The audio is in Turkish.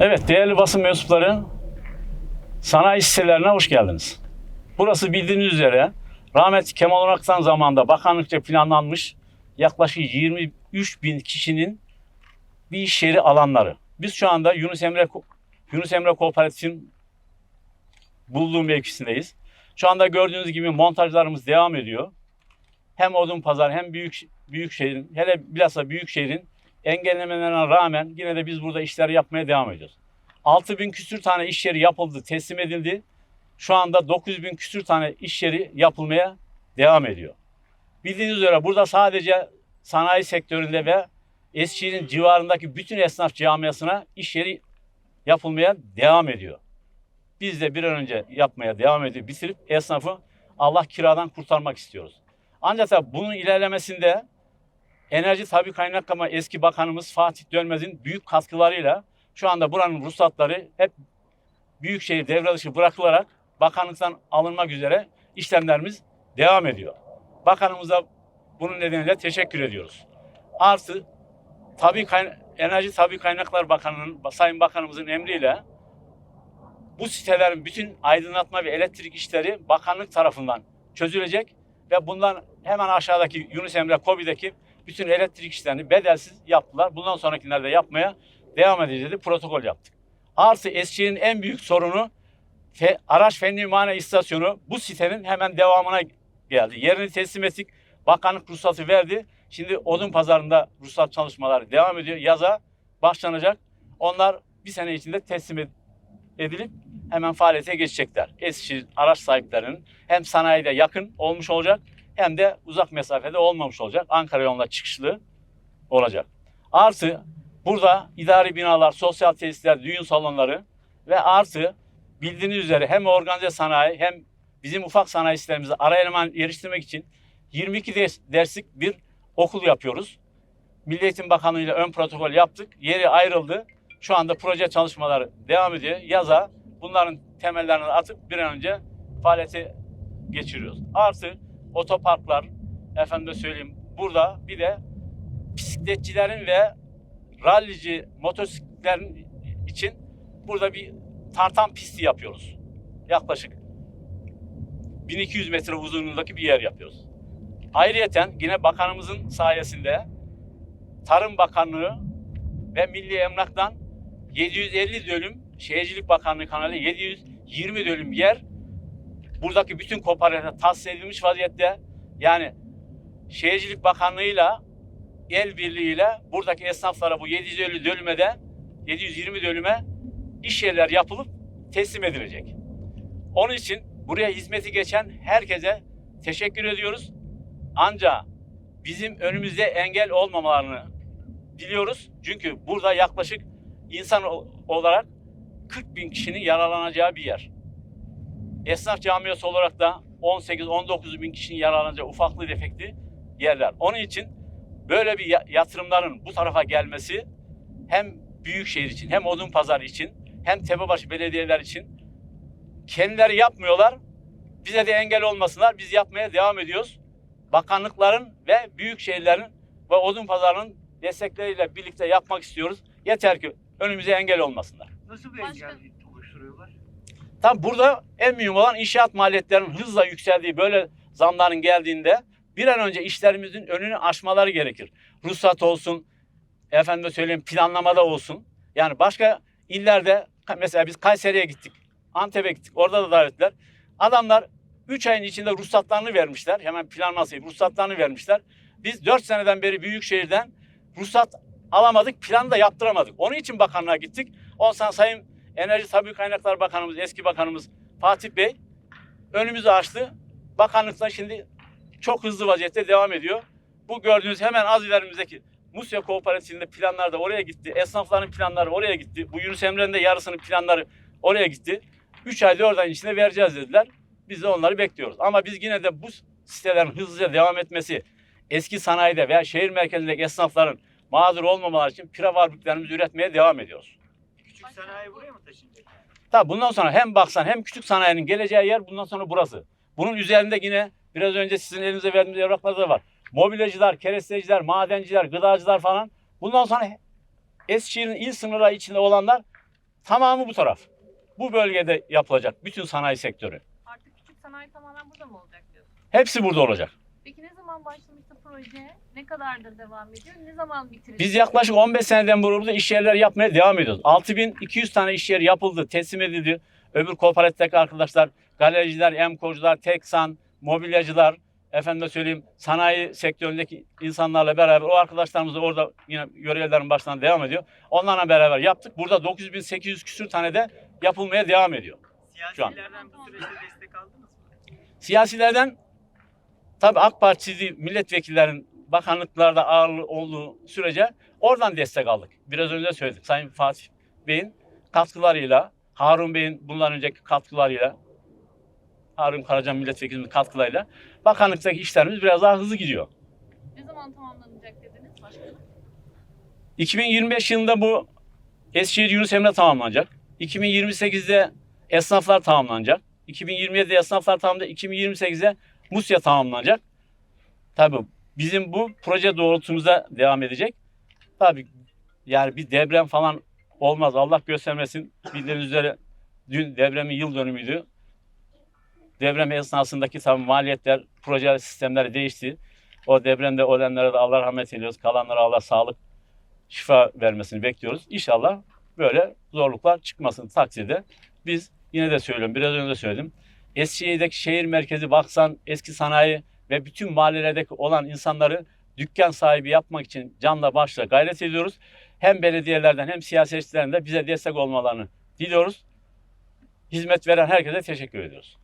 Evet, değerli basın mensupları, sanayi sitelerine hoş geldiniz. Burası bildiğiniz üzere rahmetli Kemal Onaksan zamanında bakanlıkça planlanmış yaklaşık 23 bin kişinin bir iş yeri alanları. Biz şu anda Yunus Emre Yunus Emre Kooperatif'in bulduğu mevkisindeyiz. Şu anda gördüğünüz gibi montajlarımız devam ediyor. Hem Odunpazarı hem büyük büyük şehrin hele bilhassa büyük şehrin engellemelerine rağmen yine de biz burada işler yapmaya devam ediyoruz. 6 bin küsür tane iş yeri yapıldı, teslim edildi. Şu anda 9 bin küsür tane iş yeri yapılmaya devam ediyor. Bildiğiniz üzere burada sadece sanayi sektöründe ve Eskişehir'in civarındaki bütün esnaf camiasına iş yeri yapılmaya devam ediyor. Biz de bir an önce yapmaya devam edip bitirip esnafı Allah kiradan kurtarmak istiyoruz. Ancak bunun ilerlemesinde Enerji Tabi Kaynaklama eski bakanımız Fatih Dönmez'in büyük katkılarıyla şu anda buranın ruhsatları hep büyükşehir devre dışı bırakılarak bakanlıktan alınmak üzere işlemlerimiz devam ediyor. Bakanımıza bunun nedeniyle teşekkür ediyoruz. Artı Tabi Enerji Tabi Kaynaklar Bakanı'nın, Sayın Bakanımızın emriyle bu sitelerin bütün aydınlatma ve elektrik işleri bakanlık tarafından çözülecek ve bundan hemen aşağıdaki Yunus Emre Kobi'deki bütün elektrik işlerini bedelsiz yaptılar. Bundan sonrakilerde yapmaya devam edeceğiz dedi. Protokol yaptık. Artı Eskişehir'in en büyük sorunu fe, araç fenli imane istasyonu bu sitenin hemen devamına geldi. Yerini teslim ettik. Bakanlık ruhsatı verdi. Şimdi odun pazarında ruhsat çalışmaları devam ediyor. Yaza başlanacak. Onlar bir sene içinde teslim ed- edilip hemen faaliyete geçecekler. Eskişehir araç sahiplerinin hem sanayide yakın olmuş olacak hem de uzak mesafede olmamış olacak. Ankara yolunda çıkışlı olacak. Artı burada idari binalar, sosyal tesisler, düğün salonları ve artı bildiğiniz üzere hem organize sanayi hem bizim ufak sanayi sitelerimizi ara eleman geliştirmek için 22 ders- derslik bir okul yapıyoruz. Milli Eğitim Bakanlığı ile ön protokol yaptık. Yeri ayrıldı. Şu anda proje çalışmaları devam ediyor. Yaza bunların temellerini atıp bir an önce faaliyete geçiriyoruz. Artı otoparklar, efendim söyleyeyim burada bir de bisikletçilerin ve rallici motosikletlerin için burada bir tartan pisti yapıyoruz. Yaklaşık 1200 metre uzunluğundaki bir yer yapıyoruz. Ayrıyeten yine bakanımızın sayesinde Tarım Bakanlığı ve Milli Emlak'tan 750 dönüm Şehircilik Bakanlığı kanalı 720 dönüm yer buradaki bütün kooperatifler tahsis edilmiş vaziyette. Yani Şehircilik Bakanlığı'yla el birliğiyle buradaki esnaflara bu 750 dönüme 720 dönüme iş yerler yapılıp teslim edilecek. Onun için buraya hizmeti geçen herkese teşekkür ediyoruz. Ancak bizim önümüzde engel olmamalarını diliyoruz. Çünkü burada yaklaşık insan olarak 40 bin kişinin yararlanacağı bir yer. Esnaf camiası olarak da 18-19 bin kişinin yararlanacağı ufaklı defekli yerler. Onun için böyle bir ya- yatırımların bu tarafa gelmesi hem Büyükşehir için hem Odunpazarı için hem Tepebaşı belediyeler için kendileri yapmıyorlar. Bize de engel olmasınlar. Biz yapmaya devam ediyoruz. Bakanlıkların ve büyük şehirlerin ve Odunpazarı'nın destekleriyle birlikte yapmak istiyoruz. Yeter ki önümüze engel olmasınlar. Nasıl bir Başka- engel oluşturuyorlar? Tam burada en mühim olan inşaat maliyetlerinin hızla yükseldiği böyle zamların geldiğinde bir an önce işlerimizin önünü aşmaları gerekir. Ruhsat olsun, efendime söyleyeyim planlamada olsun. Yani başka illerde mesela biz Kayseri'ye gittik, Antep'e gittik. Orada da davetler. Adamlar 3 ayın içinde ruhsatlarını vermişler. Hemen planlaması ruhsatlarını vermişler. Biz 4 seneden beri Büyükşehir'den ruhsat alamadık, plan da yaptıramadık. Onun için bakanlığa gittik. Ondan Sayın Enerji Tabi Kaynaklar Bakanımız, eski bakanımız Fatih Bey önümüzü açtı. Bakanlıkta şimdi çok hızlı vaziyette devam ediyor. Bu gördüğünüz hemen az ilerimizdeki Musya Kooperatifinde planlar da oraya gitti. Esnafların planları oraya gitti. Bu Yunus Emre'nin de yarısının planları oraya gitti. 3 ay 4 ay içinde vereceğiz dediler. Biz de onları bekliyoruz. Ama biz yine de bu sitelerin hızlıca devam etmesi, eski sanayide veya şehir merkezindeki esnafların mağdur olmamaları için pire fabriklerimizi üretmeye devam ediyoruz. Sanayi buraya mı taşınacak? Tabi bundan sonra hem baksan hem küçük sanayinin geleceği yer bundan sonra burası. Bunun üzerinde yine biraz önce sizin elinize verdiğimiz evraklarda da var. Mobilyacılar, keresteciler, madenciler, gıdacılar falan. Bundan sonra Eskişehir'in il sınırları içinde olanlar tamamı bu taraf. Bu bölgede yapılacak bütün sanayi sektörü. Artık küçük sanayi tamamen burada mı olacak diyorsun? Hepsi burada olacak. Peki ne zaman başlamıştı proje? Ne kadardır devam ediyor? Ne zaman bitirecek? Biz yaklaşık 15 seneden beri burada iş yerleri yapmaya devam ediyoruz. 6200 tane iş yeri yapıldı, teslim edildi. Öbür kooperatifteki arkadaşlar, galericiler, emkorcular, teksan, mobilyacılar, efendim söyleyeyim sanayi sektöründeki insanlarla beraber o arkadaşlarımız da orada yine görevlerin başından devam ediyor. Onlarla beraber yaptık. Burada 9800 küsür tane de yapılmaya devam ediyor. Şu an. Siyasilerden bu süreçte destek aldınız mı? Siyasilerden tabii AK Partili milletvekillerin bakanlıklarda ağırlığı olduğu sürece oradan destek aldık. Biraz önce söyledik. Sayın Fatih Bey'in katkılarıyla, Harun Bey'in bundan önceki katkılarıyla, Harun Karacan milletvekilimizin katkılarıyla bakanlıktaki işlerimiz biraz daha hızlı gidiyor. Ne zaman tamamlanacak dediniz başkanım? 2025 yılında bu Eskişehir Yunus Emre tamamlanacak. 2028'de esnaflar tamamlanacak. 2027'de esnaflar tamamlanacak. 2028'de Musya tamamlanacak. Tabii bizim bu proje doğrultusunda devam edecek. Tabii yani bir deprem falan olmaz. Allah göstermesin. Bildiğiniz üzere dün depremin yıl dönümüydü. Deprem esnasındaki tabii maliyetler, proje sistemleri değişti. O depremde ölenlere de Allah rahmet eyliyoruz. Kalanlara Allah sağlık, şifa vermesini bekliyoruz. İnşallah böyle zorluklar çıkmasın takdirde biz yine de söylüyorum biraz önce de söyledim. Eskişehir'deki şehir merkezi baksan eski sanayi ve bütün mahallelerdeki olan insanları dükkan sahibi yapmak için canla başla gayret ediyoruz. Hem belediyelerden hem siyasetçilerden de bize destek olmalarını diliyoruz. Hizmet veren herkese teşekkür ediyoruz.